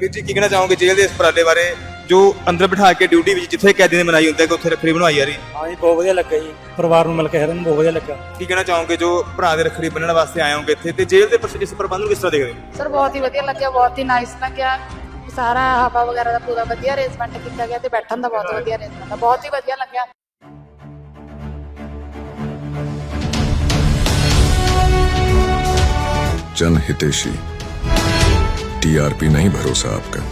ਵੀਰ ਜੀ ਕੀ ਕਹਿਣਾ ਚਾਹੋਗੇ ਜੇਲ੍ਹ ਦੇ ਇਸ ਉਪਰਾਲੇ ਬਾਰੇ ਜੋ ਅੰਦਰ ਬਿਠਾ ਕੇ ਡਿਊਟੀ ਵਿੱਚ ਜਿੱਥੇ ਕੈਦੀ ਨੇ ਮਨਾਈ ਹੁੰਦਾ ਕਿ ਉੱਥੇ ਰਖੜੀ ਬਣਵਾਈ ਜਾ ਰਹੀ? ਹਾਂ ਜੀ ਬਹੁਤ ਵਧੀਆ ਲੱਗਾ ਜੀ। ਪਰਿਵਾਰ ਨੂੰ ਮਿਲ ਕੇ ਹਰਨ ਬਹੁਤ ਵਧੀਆ ਲੱਗਾ। ਕੀ ਕਹਿਣਾ ਚਾਹੋਗੇ ਜੋ ਭਰਾ ਦੇ ਰਖੜੀ ਬੰਨਣ ਵਾਸਤੇ ਆਏ ਹੋਗੇ ਇੱਥੇ? ਤੇ ਜੇਲ੍ਹ ਦੇ ਇਸ ਪ੍ਰਬੰਧ ਨੂੰ ਕਿਸ ਤਰ੍ਹਾਂ ਦੇਖਦੇ ਹੋ? ਸਰ ਬਹੁਤ ਹੀ ਵਧੀਆ ਲੱਗਿਆ ਬਹੁਤ ਹੀ ਨਾਈਸ ਲੱਗਿਆ। ਸਾਰਾ ਹਵਾ ਵਗੈਰਾ ਦਾ ਪੂਰਾ ਵਧੀਆ ਅਰੇਂਜਮੈਂਟ ਕੀਤਾ ਗਿਆ ਤੇ ਬੈਠਣ ਦਾ ਬਹੁਤ ਵਧੀਆ ਅਰੇਂਜਮੈਂਟ ਬਹੁਤ ਹੀ ਵਧੀਆ ਲੱਗਿਆ। ਜਨ ਹਿਤੇਸ਼ੀ। टीआरपी नहीं भरोसा आपका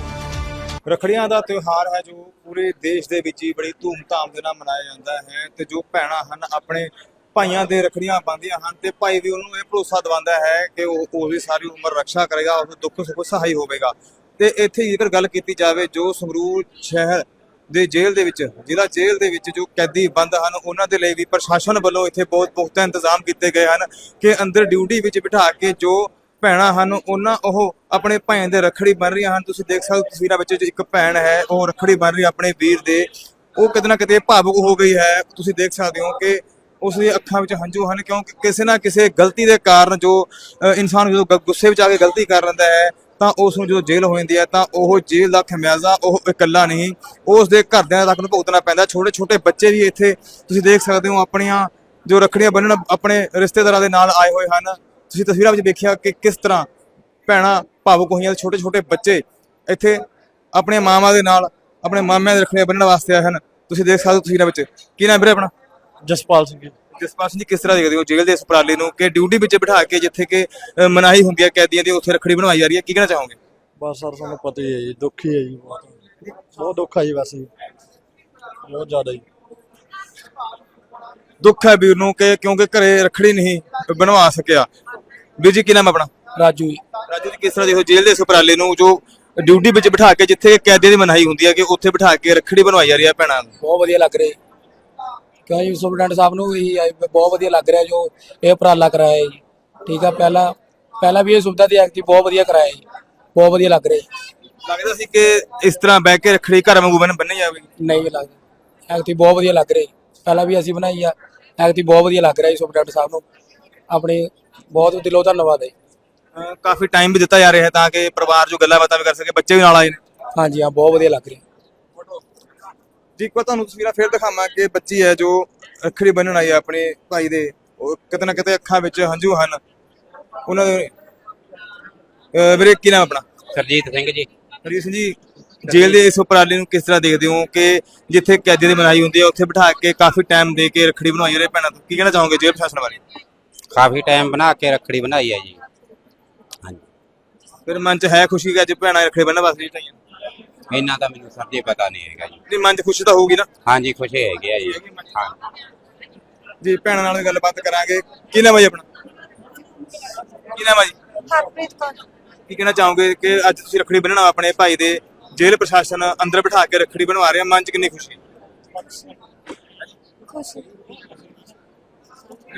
ਰੱਖੜੀਆਂ ਦਾ ਤਿਉਹਾਰ ਹੈ ਜੋ ਪੂਰੇ ਦੇਸ਼ ਦੇ ਵਿੱਚ ਹੀ ਬੜੀ ਧੂਮਧਾਮ ਦੇ ਨਾਲ ਮਨਾਇਆ ਜਾਂਦਾ ਹੈ ਤੇ ਜੋ ਭੈਣਾਂ ਹਨ ਆਪਣੇ ਭਾਈਆਂ ਦੇ ਰੱਖੜੀਆਂ ਬੰਨ੍ਹਦੀਆਂ ਹਨ ਤੇ ਭਾਈ ਵੀ ਉਹਨੂੰ ਇਹ ਭਰੋਸਾ ਦਿਵਾਉਂਦਾ ਹੈ ਕਿ ਉਹ ਉਹਦੀ ਸਾਰੀ ਉਮਰ ਰੱਖਿਆ ਕਰੇਗਾ ਉਸ ਦੁੱਖ ਸੁੱਖ ਸਹਾਈ ਹੋਵੇਗਾ ਤੇ ਇੱਥੇ ਜੇਕਰ ਗੱਲ ਕੀਤੀ ਜਾਵੇ ਜੋ ਸੰਗਰੂਰ ਸ਼ਹਿਰ ਦੇ ਜੇਲ੍ਹ ਦੇ ਵਿੱਚ ਜ਼ਿਲ੍ਹਾ ਜੇਲ੍ਹ ਦੇ ਵਿੱਚ ਜੋ ਕੈਦੀ ਬੰਦ ਹਨ ਉਹਨਾਂ ਦੇ ਲਈ ਵੀ ਪ੍ਰਸ਼ਾਸਨ ਵੱਲੋਂ ਇੱਥੇ ਬਹੁਤ ਪੁਖਤਾ ਇੰਤਜ਼ਾਮ ਕੀਤੇ ਗਏ ਹਨ ਕਿ ਅੰਦਰ ਡਿਊਟੀ ਵਿੱਚ ਬਿਠਾ ਕੇ ਜੋ ਭੈਣਾਂ ਹਨ, ਉਹਨਾਂ ਉਹ ਆਪਣੇ ਭੈਣ ਦੇ ਰੱਖੜੀ ਬੰਨ ਰਹੀਆਂ ਹਨ। ਤੁਸੀਂ ਦੇਖ ਸਕਦੇ ਹੋ ਤਸਵੀਰਾਂ ਵਿੱਚ ਇੱਕ ਭੈਣ ਹੈ, ਉਹ ਰੱਖੜੀ ਬੰਨ ਰਹੀ ਹੈ ਆਪਣੇ ਵੀਰ ਦੇ। ਉਹ ਕਿਤੇ ਨਾ ਕਿਤੇ ਭਾਵੁਕ ਹੋ ਗਈ ਹੈ। ਤੁਸੀਂ ਦੇਖ ਸਕਦੇ ਹੋ ਕਿ ਉਸ ਦੀ ਅੱਖਾਂ ਵਿੱਚ ਹੰਝੂ ਹਨ, ਕਿਉਂਕਿ ਕਿਸੇ ਨਾ ਕਿਸੇ ਗਲਤੀ ਦੇ ਕਾਰਨ ਜੋ ਇਨਸਾਨ ਜਦੋਂ ਗ- ਗੁੱਸੇ ਵਿੱਚ ਆ ਕੇ ਗਲਤੀ ਕਰ ਲੈਂਦਾ ਹੈ, ਤਾਂ ਉਸ ਨੂੰ ਜਦੋਂ ਜੇਲ੍ਹ ਹੋ ਜਾਂਦੀ ਹੈ, ਤਾਂ ਉਹ ਜੇਲ੍ਹ ਦਾ ਖਮਿਆਜ਼ਾ, ਉਹ ਇਕੱਲਾ ਨਹੀਂ, ਉਸ ਦੇ ਘਰਦਿਆਂ ਤੱਕ ਨੂੰ ਭੁਗਤਣਾ ਪੈਂਦਾ। ਛੋਟੇ ਛੋਟੇ ਬੱਚੇ ਵੀ ਇੱਥੇ, ਤੁਸੀਂ ਦੇਖ ਸਕਦੇ ਹੋ ਆਪਣੀਆਂ ਜੋ ਰੱਖੜੀਆਂ ਬੰਨਣ, ਆਪਣੇ ਰਿਸ਼ਤੇਦਾਰਾਂ ਦੇ ਨਾਲ ਆਏ ਹੋਏ ਹਨ। ਤੁਸੀਂ ਤਸਵੀਰਾਂ ਵਿੱਚ ਦੇਖਿਆ ਕਿ ਕਿਸ ਤਰ੍ਹਾਂ ਭੈਣਾਂ ਭਾਵੁਕ ਹੋਈਆਂ ਛੋਟੇ ਛੋਟੇ ਬੱਚੇ ਇੱਥੇ ਆਪਣੇ ਮਾਮਾ ਦੇ ਨਾਲ ਆਪਣੇ ਮਾਮਿਆਂ ਦੇ ਰੱਖੜੀਆਂ ਬੰਨਣ ਵਾਸਤੇ ਆਏ ਹਨ। ਤੁਸੀਂ ਦੇਖ ਸਕਦੇ ਹੋ ਤਸਵੀਰਾਂ ਵਿੱਚ। ਕੀ ਨਾਮ ਵੀਰੇ ਆਪਣਾ? ਜਸਪਾਲ ਸਿੰਘ ਜਸਪਾਲ ਸਿੰਘ ਜੀ ਕਿਸ ਤਰ੍ਹਾਂ ਦੇਖਦੇ ਹੋ ਜੇਲ੍ਹ ਦੇ ਇਸ ਉਪਰਾਲੇ ਨੂੰ? ਕਿ ਡਿਊਟੀ ਵਿੱਚ ਬਿਠਾ ਕੇ ਜਿੱਥੇ ਕਿ ਮਨਾਹੀ ਹੁੰਦੀ ਹੈ ਕੈਦੀਆਂ ਦੀ ਉੱਥੇ ਰੱਖੜੀ ਬਣਵਾਈ ਜਾ ਰਹੀ ਹੈ। ਕੀ ਕਹਿਣਾ ਚਾਹੋਗੇ? ਬਸ ਸਰ ਤੁਹਾਨੂੰ ਪਤਾ ਹੀ ਹੈ ਜੀ ਦੁੱਖ ਹੀ ਜੀ ਬਹੁਤ। ਬਹੁਤ ਦੁੱਖ ਹੈ ਜੀ ਵੈਸੇ। ਬਹੁਤ ਜ਼ਿਆਦਾ ਜੀ। ਦੁੱਖ ਹੈ ਵੀਰ ਨੂੰ ਕਿ ਕਿਉਂਕਿ ਘਰੇ ਰੱਖੜੀ ਨਹੀਂ ਬਣਵਾ ਸਕਿਆ। ਵੀਰ ਜੀ ਕੀ ਨਾਮ ਆਪਣਾ? ਰਾਜੂ ਜੀ। ਰਾਜੂ ਜੀ ਕਿਸ ਤਰ੍ਹਾਂ ਦੇਖੋ ਜੇਲ੍ਹ ਦੇ ਇਸ ਉਪਰਾਲੇ ਨੂੰ ਜੋ ਡਿਊਟੀ ਵਿੱਚ ਬਿਠਾ ਕੇ ਜਿੱਥੇ ਕੈਦੀਆਂ ਦੀ ਮਨਾਹੀ ਹੁੰਦੀ ਹੈ ਕਿ ਉੱਥੇ ਬਿਠਾ ਕੇ ਰੱਖੜੀ ਬਣਵਾਈ ਜਾ ਰਹੀ ਹੈ ਭੈਣਾਂ ਨੂੰ? ਬਹੁਤ ਵਧੀਆ ਲੱਗ ਰਿਹਾ ਕਿਉਂ ਜੀ ਸੁਪਰਡੈਂਟ ਸਾਹਿਬ ਨੂੰ ਵੀ ਇਹ ਬਹੁਤ ਵਧੀਆ ਲੱਗ ਰਿਹਾ ਜੋ ਇਹ ਉਪਰਾਲਾ ਕਰਾਇਆ ਜੀ। ਠੀਕ ਆ ਪਹਿਲਾਂ ਪਹਿਲਾਂ ਵੀ ਇਹ ਸੁਵਿਧਾ ਦੀ ਐਕਟੀ ਬਹੁਤ ਵਧੀਆ ਕਰਾਇਆ ਜੀ। ਬਹੁਤ ਵਧੀਆ ਲੱਗ ਰਿਹਾ ਜੀ। ਲੱਗਦਾ ਸੀ ਕਿ ਇਸ ਤਰ੍ਹਾਂ ਬਹਿ ਕੇ ਰੱਖੜੀ ਘਰ ਵਾਂਗੂ ਬੰਨ ਬੰਨ੍ਹੀ ਜਾਵੇਗੀ? ਨਹੀਂ ਵੀ ਲੱਗਦਾ। ਐਕਟੀ ਬਹੁਤ ਵਧੀਆ ਲੱਗ ਰਿਹਾ ਜੀ। ਪਹਿਲਾਂ ਵੀ ਅਸੀਂ ਬਣਾਈ ਆ। ਐਕਟੀ ਬਹੁਤ ਵਧੀਆ ਲੱਗ ਰਿਹਾ ਜੀ ਸੁਪਰਡੈਂਟ ਸਾਹਿਬ ਨੂੰ। ਆਪਣੇ ਬਹੁਤ ਦਿਲੋਂ ਧੰਨਵਾਦ ਹੈ। ਕਾਫੀ ਟਾਈਮ ਵੀ ਦਿੱਤਾ ਜਾ ਰਿਹਾ ਹੈ ਤਾਂ ਕਿ ਪਰਿਵਾਰ ਜੋ ਗੱਲਾਂ ਬਾਤਾਂ ਵੀ ਕਰ ਸਕੇ ਬੱਚੇ ਵੀ ਨਾਲ ਆਏ ਨੇ। ਹਾਂਜੀ ਹਾਂ ਬਹੁਤ ਵਧੀਆ ਲੱਗ ਰਿਹਾ। ਜੀ ਇੱਕ ਵਾਰ ਤੁਹਾਨੂੰ ਤਸਵੀਰਾਂ ਫੇਰ ਦਿਖਾਵਾਂ ਕਿ ਬੱਚੀ ਹੈ ਜੋ ਰੱਖੜੀ ਬੰਨਣ ਆਈ ਹੈ ਆਪਣੇ ਭਾਈ ਦੇ। ਉਹ ਕਿਤੇ ਨਾ ਕਿਤੇ ਅੱਖਾਂ ਵਿੱਚ ਹੰਝੂ ਹਨ। ਉਹਨਾਂ ਦੇ ਅਹ ਵੀਰੇ ਕੀ ਨਾਮ ਆਪਣਾ? ਸਰਜੀਤ ਸਿੰਘ ਜੀ। ਹਰੀ ਸਿੰਘ ਜੀ ਜੇਲ੍ਹ ਦੇ ਇਸ ਉਪਰਾਲੇ ਨੂੰ ਕਿਸ ਤਰ੍ਹਾਂ ਦੇਖਦੇ ਹੋ ਕਿ ਜਿੱਥੇ ਕੈਦੀ ਦੀ ਮਨਾਈ ਹੁੰਦੀ ਹੈ ਉੱਥੇ ਬਿਠਾ ਕੇ ਕਾਫੀ ਟਾਈਮ ਦੇ ਕੇ ਰੱਖੜੀ ਬਣਵਾਈ ਜਾ ਰਹੀ ਹੈ ਭੈਣਾਂ ਤੋਂ? ਕੀ ਕਹਿਣਾ ਚਾਹੋਗੇ ਜੇਲ੍ਹ ਪ੍ਰਸ਼ਾਸਨ ਬਾਰੇ? ਕਾਫੀ ਟਾਈਮ ਬਣਾ ਕੇ ਰੱਖੜੀ ਬਣਾਈ ਹੈ ਜੀ। ਹਾਂਜੀ। ਫਿਰ ਮਨ 'ਚ ਹੈ ਖੁਸ਼ੀ ਕਿ ਅੱਜ ਭੈਣਾਂ ਰੱਖੜੀ ਬੰਨਣ ਵਾਸਤੇ ਚਾਹੀਆਂ ਇੰਨਾ ਤਾਂ ਮੈਨੂੰ ਜੀ ਪਤਾ ਨਹੀਂ ਹੈਗਾ ਜੀ। ਨਹੀਂ ਮਨ 'ਚ ਖੁਸ਼ੀ ਤਾਂ ਹੋਊਗੀ ਨਾ? ਹਾਂਜੀ ਖੁਸ਼ੀ ਹੈਗੀ ਆ ਜੀ। ਹਾਂ। ਜੀ ਭੈਣਾਂ ਨਾਲ ਵੀ ਗੱਲਬਾਤ ਕਰਾਂਗੇ। ਕੀ ਨਾਮ ਹੈ ਜੀ ਆਪਣਾ? ਕੀ ਨਾਮ ਹੈ ਜੀ? ਹਰਪ੍ਰੀਤ ਕੌਰ। ਕੀ ਕਹਿਣਾ ਚਾਹੋਗੇ ਕਿ ਅੱਜ ਤੁਸੀਂ ਰੱਖੜੀ ਬੰਨਣਾ ਆਪਣੇ ਭਾਈ ਦੇ ਜੇਲ੍ਹ ਪ੍ਰਸ਼ਾਸਨ ਅੰਦਰ ਬਿਠਾ ਕੇ ਰੱਖੜੀ ਬਣਵਾ ਰਿਹਾ ਮਨ 'ਚ ਕਿੰਨੀ ਖੁਸ਼ੀ ਖੁਸ਼ੀ।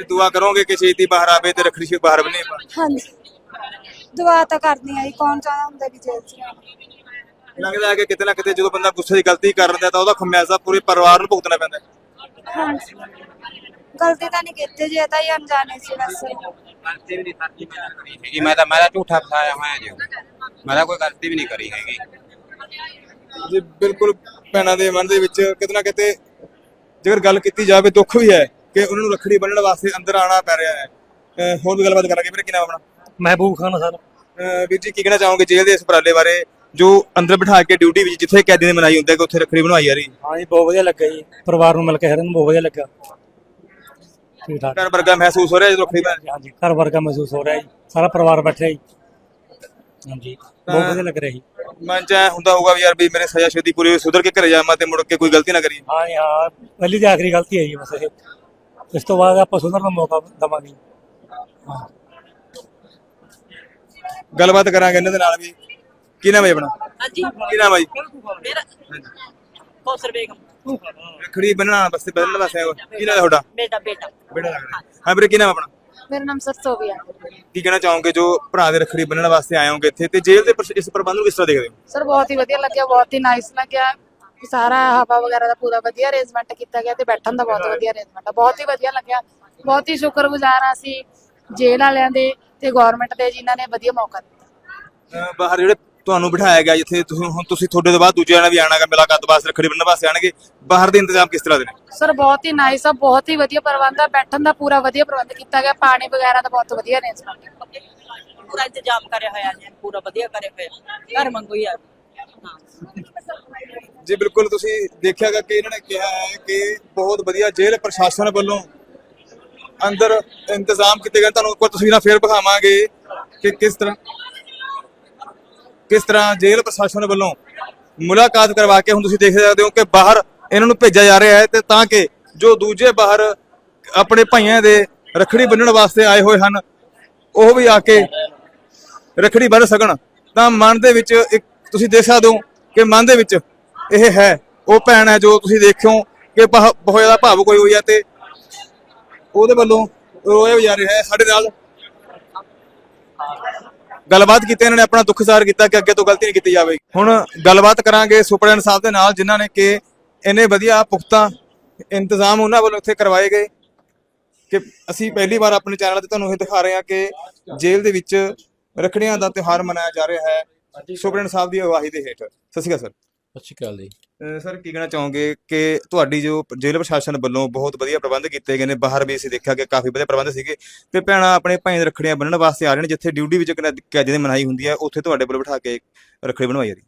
ਦੁਆ ਕਰੋਗੇ ਕਿ ਛੇਤੀ ਬਾਹਰ ਆਵੇ ਤੇ ਰੱਖੜੀ ਛੇ ਬਾਹਰ ਬਣੇ ਹਾਂਜੀ। ਦੁਆ ਤਾਂ ਕਰਨੀ ਆ ਜੀ ਕੌਣ ਚਾਹਦਾ ਹੁੰਦਾ ਕਿ ਜੇਲ੍ਹ ਚ। ਲੱਗਦਾ ਹੈ ਕਿ ਕਿਤੇ ਨਾ ਕਿਤੇ ਜਦੋਂ ਬੰਦਾ ਗੁੱਸੇ ਦੀ ਗਲਤੀ ਕਰ ਲੈਂਦਾ ਤਾਂ ਉਹਦਾ ਖਮਿਆਜ਼ਾ ਪੂਰੇ ਪਰਿਵਾਰ ਨੂੰ ਭੁਗਤਣਾ ਪੈਂਦਾ ਹੈ। ਹਾਂਜੀ। ਗਲਤੀ ਤਾਂ ਨਹੀਂ ਕੀਤੀ ਜੇ ਤਾਂ ਹੀ ਅਣਜਾਣੇ ਸੀ ਬਸ। ਗਲਤੀ ਵੀ ਨਹੀਂ ਜੀ ਮੈਂ ਕਰੀ ਹੈਗੀ ਮੈਂ ਤਾਂ ਮੈਂ ਤਾਂ ਝੂਠਾ ਫਸਾਇਆ ਹੋਇਆ ਜੀ। ਮੈਂ ਤਾਂ ਕੋਈ ਗਲਤੀ ਵੀ ਨਹੀਂ ਕਰੀ ਹੈਗੀ। ਜੀ ਬਿਲਕੁਲ ਭੈਣਾਂ ਦੇ ਮਨ ਦੇ ਵਿੱਚ ਕਿਤੇ ਨਾ ਕਿਤੇ ਜੇਕਰ ਗੱਲ ਕੀਤੀ ਜਾਵੇ ਦੁੱਖ ਵੀ ਹੈ। ਕਿ ਉਹਨਾਂ ਨੂੰ ਰੱਖੜੀ ਬੰਨਣ ਵਾਸਤੇ ਅੰਦਰ ਆਣਾ ਪੈ ਰਿਹਾ ਹੈ। ਹੋਰ ਵੀ ਗੱਲਬਾਤ ਕਰਾਂਗੇ ਵੀਰੇ ਕੀ ਨਾਮ ਆਪਣਾ? ਮਹਿਬੂਬ ਖਾਨ ਸਰ। ਵੀਰ ਜੀ ਕੀ ਕਹਿਣਾ ਚਾਹੋਗੇ ਜੇਲ੍ਹ ਦੇ ਇਸ ਉਪਰਾਲੇ ਬਾਰੇ ਜੋ ਅੰਦਰ ਬਿਠਾ ਕੇ ਡਿਊਟੀ ਵਿੱਚ ਜਿੱਥੇ ਕੈਦੀਆਂ ਦੀ ਮਨਾਈ ਹੁੰਦੀ ਹੈ ਕਿ ਉੱਥੇ ਰੱਖੜੀ ਬਣਵਾਈ ਜਾ ਰਹੀ ਹੈ? ਹਾਂ ਜੀ ਬਹੁਤ ਵਧੀਆ ਲੱਗਾ ਜੀ। ਪਰਿਵਾਰ ਨੂੰ ਮਿਲ ਕੇ ਸਾਰਿਆਂ ਨੂੰ ਬਹੁਤ ਵਧੀਆ ਲੱਗਾ। ਠੀਕ ਠਾਕ। ਘਰ ਵਰਗਾ ਮਹਿਸੂਸ ਹੋ ਰਿਹਾ ਜਦੋਂ ਰੱਖੜੀ ਬੰਨ ਹਾਂਜੀ ਘਰ ਵਰਗਾ ਮਹਿਸੂਸ ਹੋ ਰਿਹਾ ਜੀ। ਸਾਰਾ ਪਰਿਵਾਰ ਬੈਠਿਆ ਜੀ। ਹਾਂਜੀ ਬਹੁਤ ਵਧੀਆ ਲੱਗ ਰਿਹਾ ਜੀ। ਮਨ ਚ ਹੁੰਦਾ ਹੋਊਗਾ ਵੀ ਯਾਰ ਵੀ ਮੇਰੇ ਸਜ਼ਾ ਛੇਤੀ ਪੂਰੀ ਹੋਈ ਸੁਧਰ ਕੇ ਘਰੇ ਜਾਵਾਂ ਤੇ ਮੁੜ ਕੇ ਕੋਈ ਗਲਤੀ ਨਾ ਕਰੀ ਹਾਂ ਜੀ ਹਾਂ। ਪਹਿਲੀ ਤੇ ਆਖਰੀ ਗਲਤੀ ਹੈ ਜੀ ਬਸ ਇਹ। ਇਸ ਤੋਂ ਬਾਅਦ ਆਪਾਂ ਸੁਧਰਨ ਦਾ ਮੌਕਾ ਦਵਾਂਗੇ। ਹਾਂ। ਗੱਲਬਾਤ ਕਰਾਂਗੇ ਇਹਨਾਂ ਦੇ ਨਾਲ ਵੀ। ਕੀ ਨਾਮ ਹੈ ਆਪਣਾ? ਹਾਂਜੀ। ਕੀ ਨਾਮ ਹੈ ਜੀ? ਮੇਰਾ ਕੌਸਰ ਬੇਗਮ। ਰੱਖੜੀ ਬੰਨਣਾ ਵਾਸਤੇ ਬਦਲਣ ਵਾਸਤੇ ਹੋ। ਕੀ ਨਾਮ ਹੈ ਤੁਹਾਡਾ? ਬੇਟਾ ਬੇਟਾ। ਬੇਟਾ ਲੱਗ ਰਿਹਾ ਹਾਂ ਵੀਰੇ ਕੀ ਨਾਮ ਆਪਣਾ? ਮੇਰਾ ਨਾਮ ਸਰਸੋਵੀਆ ਕੀ ਕਹਿਣਾ ਚਾਹੋਗੇ ਜੋ ਭਰਾ ਦੇ ਰੱਖੜੀ ਬੰਨਣ ਵਾਸਤੇ ਆਏ ਹੋਗੇ ਇੱਥੇ? ਤੇ ਜੇਲ੍ਹ ਦੇ ਇਸ ਪ੍ਰਬੰਧ ਨੂੰ ਕਿਸ ਤਰ੍ਹਾਂ ਦੇਖਦੇ ਹੋ? ਸਰ ਬਹੁਤ ਹੀ ਵਧੀਆ ਲੱਗਿਆ ਬਹੁਤ ਹੀ ਨਾਈਸ ਲੱਗਿਆ। ਸਾਰਾ ਹਵਾ ਵਗੈਰਾ ਦਾ ਪੂਰਾ ਵਧੀਆ ਅਰੇਂਜਮੈਂਟ ਕੀਤਾ ਗਿਆ ਤੇ ਬੈਠਣ ਦਾ ਬਹੁਤ ਵਧੀਆ ਅਰੇਂਜਮੈਂਟ ਆ। ਬਹੁਤ ਹੀ ਵਧੀਆ ਲੱਗਿਆ। ਬਹੁਤ ਹੀ ਸ਼ੁਕਰਗੁਜ਼ਾਰ ਆ ਅਸੀਂ ਜੇਲ੍ਹ ਵਾਲਿਆਂ ਦੇ ਤੇ ਗਵਰਨਮੈਂਟ ਦੇ ਜਿਨ੍ਹਾਂ ਨੇ ਵਧੀਆ ਮੌਕਾ ਦਿੱਤਾ। ਅਹ ਬਾਹਰ ਜਿਹੜੇ ਤੁਹਾਨੂੰ ਬਿਠਾਇਆ ਗਿਆ ਜਿੱਥੇ ਤੁਸੀਂ ਹੁਣ ਤੁਸੀਂ ਤੁਹਾਡੇ ਤੋਂ ਬਾਅਦ ਦੂਜਿਆਂ ਨੇ ਵੀ ਆਣਾਗਾ ਮੁਲਾਕਾਤ ਵਾਸਤੇ ਰੱਖੜੀ ਬੰਨ੍ਹਣ ਵਾਸਤੇ ਆਣਗੇ ਬਾਹਰ ਦੇ ਇੰਤਜ਼ਾਮ ਕਿਸ ਤਰ੍ਹਾਂ ਦੇ ਨੇ? ਸਰ ਬਹੁਤ ਹੀ ਨਾਈਸ ਆ ਬਹੁਤ ਹੀ ਵਧੀਆ ਪ੍ਰਬੰਧ ਆ। ਬੈਠਣ ਦਾ ਪੂਰਾ ਵਧੀਆ ਪ੍ਰਬੰਧ ਕੀਤਾ ਗਿਆ। ਪਾਣੀ ਵਗੈਰਾ ਦਾ ਬਹੁਤ ਵਧੀਆ ਅਰੇਂਜਮੈਂਟ ਪੂਰਾ ਇੰਤਜ਼ਾਮ ਕਰਿਆ ਹੋਇਆ ਜੀ ਪੂਰਾ ਵਧੀਆ ਕਰਿਆ ਹੋਇਆ ਘਰ ਮੰਗੋ ਹੀ ਆ। ਜੀ, ਬਿਲਕੁਲ ਤੁਸੀਂ ਦੇਖਿਆਗਾ ਕਿ ਇਹਨਾਂ ਨੇ ਕਿਹਾ ਹੈ ਕਿ ਬਹੁਤ ਵਧੀਆ ਜੇਲ੍ਹ ਪ੍ਰਸ਼ਾਸਨ ਵੱਲੋਂ ਅੰਦਰ ਇੰਤਜ਼ਾਮ ਕੀਤੇ ਗਏ। ਤੁਹਾਨੂੰ ਇੱਕ ਤਸਵੀਰਾਂ ਫੇਰ ਦਿਖਾਵਾਂਗੇ ਕਿ ਕਿਸ ਤਰ੍ਹਾਂ ਕਿਸ ਤਰ੍ਹਾਂ ਜੇਲ੍ਹ ਪ੍ਰਸ਼ਾਸਨ ਵੱਲੋਂ ਮੁਲਾਕਾਤ ਕਰਵਾ ਕੇ ਹੁਣ ਤੁਸੀਂ ਦੇਖ ਸਕਦੇ ਹੋ ਕਿ ਬਾਹਰ ਇਹਨਾਂ ਨੂੰ ਭੇਜਿਆ ਜਾ ਰਿਹਾ ਹੈ ਤੇ ਤਾਂ ਕਿ ਜੋ ਦੂਜੇ ਬਾਹਰ ਆਪਣੇ ਭਾਈਆਂ ਦੇ ਰੱਖੜੀ ਬੰਨਣ ਵਾਸਤੇ ਆਏ ਹੋਏ ਹਨ, ਉਹ ਵੀ ਆ ਕੇ ਰੱਖੜੀ ਬੰਨ ਸਕਣ। ਤਾਂ ਮਨ ਦੇ ਵਿੱਚ ਇੱਕ ਤੁਸੀਂ ਦੇਖ ਸਕਦੇ ਹੋ ਕਿ ਮਨ ਦੇ ਵਿੱਚ ਇਹ ਹੈ, ਉਹ ਭੈਣ ਹੈ ਜੋ ਤੁਸੀਂ ਦੇਖਿਓ ਕਿ ਬਹੁਤ ਜ਼ਿਆਦਾ ਭਾਵੁਕ ਹੋਈ ਹੋਈ ਹੈ ਤੇ ਉਹਦੇ ਵੱਲੋਂ ਰੋਇਆ ਜਾ ਰਿਹਾ ਹੈ ਸਾਡੇ ਨਾਲ। ਗੱਲਬਾਤ ਕੀਤੀ, ਇਹਨਾਂ ਨੇ ਆਪਣਾ ਦੁੱਖ ਜ਼ਾਹਰ ਕੀਤਾ ਕਿ ਅੱਗੇ ਤੋਂ ਗਲਤੀ ਨਹੀਂ ਕੀਤੀ ਜਾਵੇਗੀ। ਹੁਣ ਗੱਲਬਾਤ ਕਰਾਂਗੇ ਸੁਪਰਡੈਂਟ ਸਾਹਿਬ ਦੇ ਨਾਲ, ਜਿਨ੍ਹਾਂ ਨੇ ਕਿ ਇੰਨੇ ਵਧੀਆ ਪੁਖਤਾ ਇੰਤਜ਼ਾਮ ਉਹਨਾਂ ਵੱਲੋਂ ਇੱਥੇ ਕਰਵਾਏ ਗਏ ਕਿ ਅਸੀਂ ਪਹਿਲੀ ਵਾਰ ਆਪਣੇ ਚੈਨਲ ਤੇ ਤੁਹਾਨੂੰ ਇਹ ਦਿਖਾ ਰਹੇ ਹਾਂ ਕਿ ਜੇਲ੍ਹ ਦੇ ਵਿੱਚ ਰੱਖੜੀਆਂ ਦਾ ਤਿਉਹਾਰ ਮਨਾਇਆ ਜਾ ਰਿਹਾ ਹੈ। ਸੁਪਰਡੈਂਟ ਸਾਹਿਬ ਦੀ ਅਗਵਾਈ ਦੇ ਹੇਠ। ਸਤਿ ਸ਼੍ਰੀ ਅਕਾਲ ਸਰ। ਸਤਿ ਸ਼੍ਰੀ ਅਕਾਲ ਜੀ। ਸਰ ਕੀ ਕਹਿਣਾ ਚਾਹੋਗੇ ਕਿ ਤੁਹਾਡੀ ਜੋ ਜੇਲ੍ਹ ਪ੍ਰਸ਼ਾਸਨ ਵੱਲੋਂ ਬਹੁਤ ਵਧੀਆ ਪ੍ਰਬੰਧ ਕੀਤੇ ਗਏ ਨੇ? ਬਾਹਰ ਵੀ ਅਸੀਂ ਦੇਖਿਆ ਕਿ ਕਾਫੀ ਵਧੀਆ ਪ੍ਰਬੰਧ ਸੀਗੇ ਤੇ ਭੈਣਾਂ ਆਪਣੇ ਭਾਈਆਂ ਦੇ ਰੱਖੜੀਆਂ ਬੰਨਣ ਵਾਸਤੇ ਆ ਰਹੇ ਨੇ ਜਿੱਥੇ ਡਿਊਟੀ ਵਿੱਚ ਕੈਦ ਦੀ ਮਨਾਈ ਹੁੰਦੀ ਹੈ ਉੱਥੇ ਤੁਹਾਡੇ ਵੱਲੋਂ ਬਿਠਾ ਕੇ ਰੱਖੜੀ ਬਣਵਾਈ ਜਾ। ਰਹੀ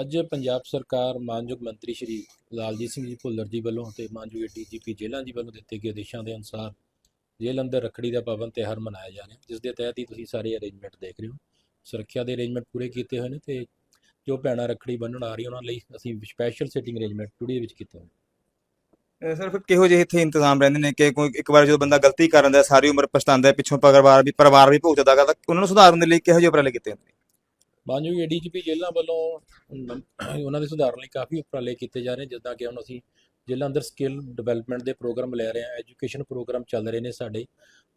ਅੱਜ ਪੰਜਾਬ ਸਰਕਾਰ ਮਾਨਯੋਗ ਮੰਤਰੀ ਸ਼੍ਰੀ ਲਾਲਜੀਤ ਸਿੰਘ ਜੀ ਭੁੱਲਰ ਜੀ ਵੱਲੋਂ ਤੇ ਮਾਨਯੋਗ ਡੀਜੀਪੀ ਜੇਲ੍ਹਾਂ ਜੀ ਵੱਲੋਂ ਦਿੱਤੇ ਗਏ ਆਦੇਸ਼ਾਂ ਦੇ ਅਨੁਸਾਰ ਜੇਲ੍ਹ ਅੰਦਰ ਰੱਖੜੀ ਦਾ ਪਾਬੰਦ ਤਿਉਹਾਰ ਮਨਾਇਆ ਜਾ ਰਿਹਾ ਜਿਸ ਦੇ ਤਹਿਤ ਹੀ ਤੁਸੀਂ ਸਾਰੇ ਅਰੇਂਜਮੈਂਟ ਦੇਖ ਰਹੇ ਹੋ। ਸੁਰੱਖਿਆ ਦੇ ਅਰੇਂਜਮੈਂਟ ਪੂਰੇ ਕੀਤੇ ਹੋਏ ਨੇ ਤੇ ਜੋ ਭੈਣਾਂ ਰੱਖੜੀ ਬੰਨ੍ਹਣ ਆ ਰਹੀਆਂ ਉਹਨਾਂ ਲਈ ਅਸੀਂ ਸਪੈਸ਼ਲ ਸਿਟਿੰਗ ਅਰੇਂਜਮੈਂਟ ਟੂਡੀ ਦੇ ਵਿੱਚ ਕੀਤੇ ਹੋਏ ਸਰ ਫਿਰ ਕਿਹੋ ਜਿਹੇ ਇੱਥੇ ਇੰਤਜ਼ਾਮ ਰਹਿੰਦੇ ਨੇ ਕਿ ਕੋਈ ਇੱਕ ਵਾਰ ਜਦੋਂ ਬੰਦਾ ਗਲਤੀ ਕਰ ਲੈਂਦਾ ਸਾਰੀ ਉਮਰ ਪਛਤਾਉਂਦਾ ਹੈ ਪਿੱਛੋਂ ਪਰਿਵਾਰ ਵੀ ਪਰਿਵਾਰ ਵੀ ਭੁਗਤਦਾ ਤਾਂ ਉਹਨਾਂ ਨੂੰ ਸੁਧਾਰਨ ਦੇ ਲਈ ਕਿਹੋ ਜਿਹੇ ਉਪਰਾਲੇ ਕੀਤੇ ਜਾਂਦੇ ਨੇ? ਮਾਨਯੋਗ ਏਡੀਜੀਪੀ ਜੇਲ੍ਹਾਂ ਵੱਲੋਂ ਉਹਨਾਂ ਦੇ ਸੁਧਾਰਨ ਲਈ ਕਾਫੀ ਉਪਰਾਲੇ ਕੀਤੇ ਜਾ ਰਹੇ ਜਿੱਦਾਂ ਕਿ ਹੁਣ ਅਸੀਂ ਜੇਲ੍ਹਾਂ ਅੰਦਰ ਸਕਿੱਲ ਡਿਵੈਲਪਮੈਂਟ ਦੇ ਪ੍ਰੋਗਰਾਮ ਲੈ ਰਹੇ ਹਾਂ ਐਜੂਕੇਸ਼ਨ ਪ੍ਰੋਗਰਾਮ ਚੱਲ ਰਹੇ ਨੇ ਸਾਡੇ।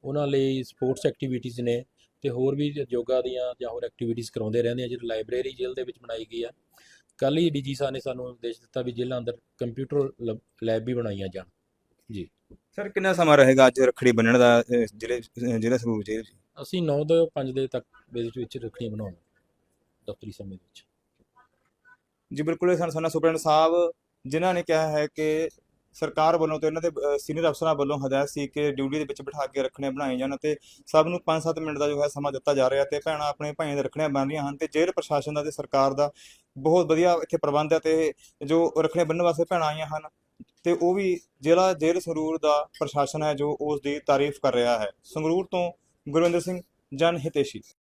ਉਹਨਾਂ ਲਈ ਸਪੋਰਟਸ ਐਕਟੀਵਿਟੀਜ਼ ਨੇ ਤੇ ਹੋਰ ਵੀ ਯੋਗਾ ਦੀਆਂ ਜਾਂ ਹੋਰ ਐਕਟੀਵਿਟੀਜ਼ ਕਰਾਉਂਦੇ ਰਹਿੰਦੇ ਆ ਜਿਹੜੀ ਲਾਇਬ੍ਰੇਰੀ ਜੇਲ੍ਹ ਦੇ ਵਿੱਚ ਬਣਾਈ ਗਈ ਆ। ਕੱਲ ਹੀ ਡੀਜੀ ਸਾਹਿਬ ਨੇ ਸਾਨੂੰ ਆਦੇਸ਼ ਦਿੱਤਾ ਵੀ ਜੇਲ੍ਹਾਂ ਅੰਦਰ ਕੰਪਿਊਟਰ ਲੈਬ ਵੀ ਬਣਾਈਆਂ ਜਾਣ। ਜੀ। ਸਰ ਕਿੰਨਾ ਸਮਾਂ ਰਹੇਗਾ ਅੱਜ ਰੱਖੜੀ ਬੰਨਣ ਦਾ ਜ਼ਿਲ੍ਹੇ ਜ਼ਿਲ੍ਹਾ ਸਰੂਰ ਜੇਲ੍ਹ 'ਚ? ਅਸੀਂ 9 ਤੋਂ 5 ਦੇ ਤੱਕ ਦੇ ਵਿੱਚ ਵਿੱਚ ਰੱਖੜੀਆਂ ਬਣਾਉਣਾ ਦਫ਼ਤਰੀ ਸਮੇਂ ਵਿੱਚ। ਜੀ ਬਿਲਕੁਲ ਸਾਨਾ ਸੁਪਰਡੈਂਟ ਸਾਹਿਬ ਜਿਨ੍ਹਾਂ ਨੇ ਕਿਹਾ ਹੈ ਕਿ ਸਰਕਾਰ ਵੱਲੋਂ ਤੇ ਇਹਨਾਂ ਦੇ ਸੀਨੀਅਰ ਅਫਸਰਾਂ ਵੱਲੋਂ ਹਦਾਇਤ ਸੀ ਕਿ ਡਿਊਟੀ ਦੇ ਵਿੱਚ ਬਿਠਾ ਕੇ ਰੱਖਣੇ ਬਣਾਏ ਜਾਣ ਅਤੇ ਸਭ ਨੂੰ 5-7 ਮਿੰਟ ਦਾ ਜੋ ਹੈ ਸਮਾਂ ਦਿੱਤਾ ਜਾ ਰਿਹਾ ਤੇ ਭੈਣਾਂ ਆਪਣੇ ਭਾਈਆਂ ਦੇ ਰੱਖਣੀਆਂ ਬਣ ਰਹੀਆਂ ਹਨ ਤੇ ਜੇਲ੍ਹ ਪ੍ਰਸ਼ਾਸਨ ਦਾ ਤੇ ਸਰਕਾਰ ਦਾ ਬਹੁਤ ਵਧੀਆ ਇੱਥੇ ਪ੍ਰਬੰਧ ਹੈ ਤੇ ਜੋ ਰੱਖਣੇ ਬੰਨਣ ਵਾਸਤੇ ਭੈਣਾਂ ਆਈਆਂ ਹਨ ਤੇ ਉਹ ਵੀ ਜ਼ਿਲ੍ਹਾ ਜੇਲ੍ਹ ਸੰਗਰੂਰ ਦਾ ਪ੍ਰਸ਼ਾਸਨ ਹੈ ਜੋ ਉਸ ਦੀ ਤਾਰੀਫ ਕਰ ਰਿਹਾ ਹੈ। ਸੰਗਰੂਰ ਤੋਂ ਗੁਰਵਿੰਦਰ ਸਿੰਘ, ਜਨ ਹਿਤੇਸ਼ੀ।